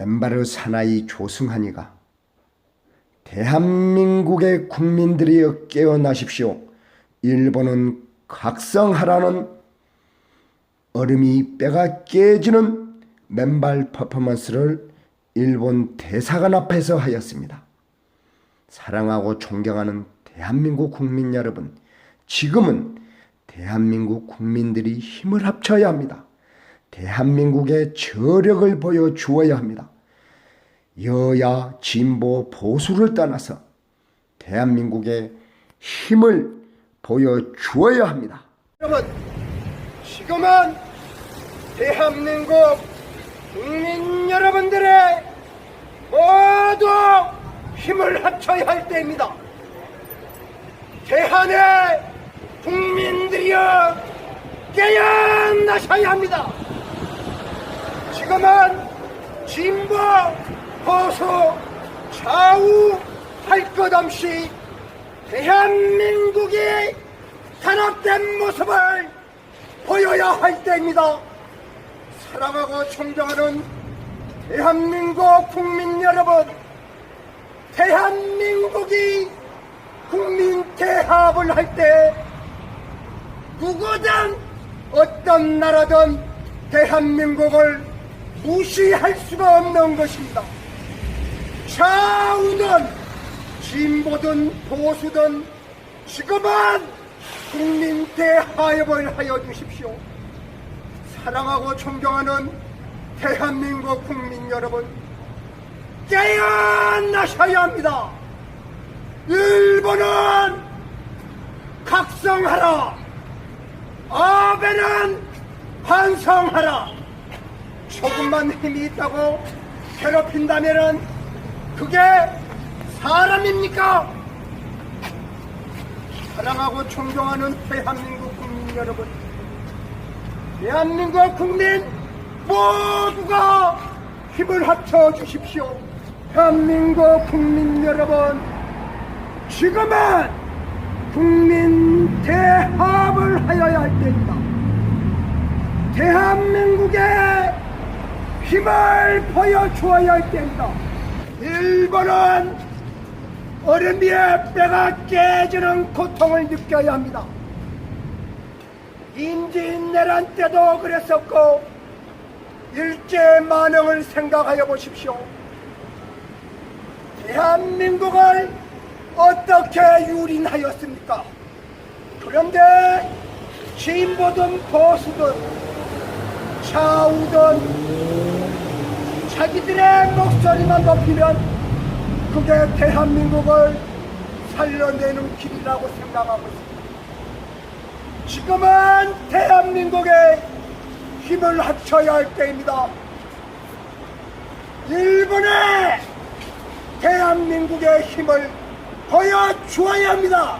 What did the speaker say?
엠바르 사나이 조승한이가 대한민국의 국민들이여 깨어나십시오. 일본은 각성하라는 얼음이 뼈가 깨지는 맨발 퍼포먼스를 일본 대사관 앞에서 하였습니다. 사랑하고 존경하는 대한민국 국민 여러분, 지금은 대한민국 국민들이 힘을 합쳐야 합니다. 대한민국의 저력을 보여주어야 합니다. 여야, 진보, 보수를 떠나서 대한민국의 힘을 보여주어야 합니다. 여러분, 지금은 대한민국 국민 여러분들의 모두 힘을 합쳐야 할 때입니다. 대한의 국민들이여 깨어나셔야 합니다. 지금은 진보, 보수, 좌우 할 것 없이 대한민국이 단합된 모습을 보여야 할 때입니다. 사랑하고 존경하는 대한민국 국민 여러분, 대한민국이 국민 대합을 할 때 누구든 어떤 나라든 대한민국을 무시할 수가 없는 것입니다. 좌우든 진보든 보수든 지금은 국민 대하협을 하여 주십시오. 사랑하고 존경하는 대한민국 국민 여러분, 깨어나셔야 합니다. 일본은 각성하라. 아베는 반성하라. 조금만 힘이 있다고 괴롭힌다면은 그게 사람입니까? 사랑하고 존경하는 대한민국 국민 여러분, 대한민국 국민 모두가 힘을 합쳐 주십시오. 대한민국 국민 여러분, 지금은 국민 대합을 하여야 할 때입니다. 대한민국의 힘을 보여주어야 할 때입니다. 일본은 얼음 위에 뼈가 깨지는 고통을 느껴야 합니다. 임진왜란 때도 그랬었고 일제 만행을 생각하여 보십시오. 대한민국을 어떻게 유린하였습니까? 그런데 진보든 보수든 좌우든 자기들의 목소리만 높이면 그게 대한민국을 살려내는 길이라고 생각하고 있습니다. 지금은 대한민국의 힘을 합쳐야 할 때입니다. 일본의 대한민국의 힘을 보여주어야 합니다.